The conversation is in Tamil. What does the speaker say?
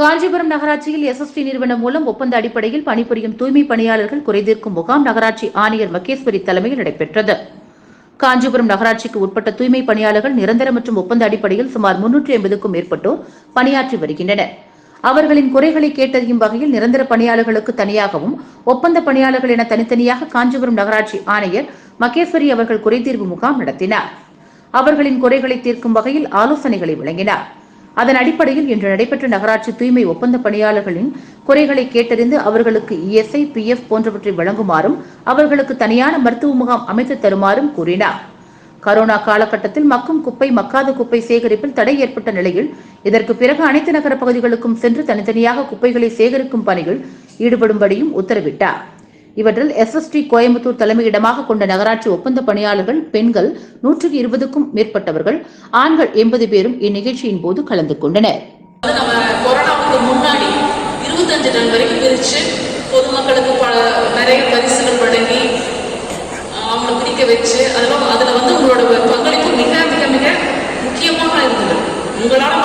காஞ்சிபுரம் நகராட்சியில் எஸ்எஸ்டி நிறுவனம் மூலம் ஒப்பந்த அடிப்படையில் பணிபுரியும் தூய்மை பணியாளர்கள் குறைதீர்க்கும் முகாம் நகராட்சி ஆணையர் மகேஸ்வரி தலைமையில் நடைபெற்றது. காஞ்சிபுரம் நகராட்சிக்கு உட்பட்ட தூய்மை பணியாளர்கள் நிரந்தர மற்றும் ஒப்பந்த அடிப்படையில் சுமார் முன்னூற்றி ஐம்பதுக்கும் மேற்பட்டோர் பணியாற்றி வருகின்றனர். அவர்களின் குறைகளை கேட்டறியும் வகையில் நிரந்தர பணியாளர்களுக்கு தனியாகவும் ஒப்பந்த பணியாளர்கள் என தனித்தனியாக காஞ்சிபுரம் நகராட்சி ஆணையர் மகேஸ்வரி அவர்கள் குறைதீர்வு முகாம் நடத்தினார். அவர்களின் குறைகளை தீர்க்கும் வகையில் ஆலோசனைகளை வழங்கினார். அதன் அடிப்படையில் இன்று நடைபெற்ற நகராட்சி தூய்மை ஒப்பந்த பணியாளர்களின் குறைகளை கேட்டறிந்து அவர்களுக்கு இஎஸ்ஐ பிஎஃப் போன்றவற்றை வழங்குமாறும் அவர்களுக்கு தனியான மருத்துவ முகாம் அமைத்து தருமாறும் கூறினார். கரோனா காலகட்டத்தில் மக்கும் குப்பை மக்காத குப்பை சேகரிப்பில் தடை ஏற்பட்ட நிலையில் இதற்கு பிறகு அனைத்து நகர பகுதிகளுக்கும் சென்று தனித்தனியாக குப்பைகளை சேகரிக்கும் பணியில் ஈடுபடும்படியும் உத்தரவிட்டார். இவற்றில் எஸ்எஸ்டி கோயம்புத்தூர் தலைமையிடமாக கொண்ட நகராட்சி ஒப்பந்த பணியாளர்கள் பெண்கள் நூற்றுக்கு இருபதுக்கும் மேற்பட்டவர்கள் ஆண்கள் எண்பது பேரும் இந்நிகழ்ச்சியின் போது கலந்து கொண்டனர். முன்னாடி இருபத்தஞ்சு டன் வரைக்கும் பிரித்து பொதுமக்களுக்கு நிறைய பரிசுகள் வழங்கி அவங்களை அவங்கள பிரிக்க வச்சு அதெல்லாம் அதில் வந்து உங்களோட பங்களிப்பு மிக மிக மிக முக்கியமாக இருந்தது. உங்களால்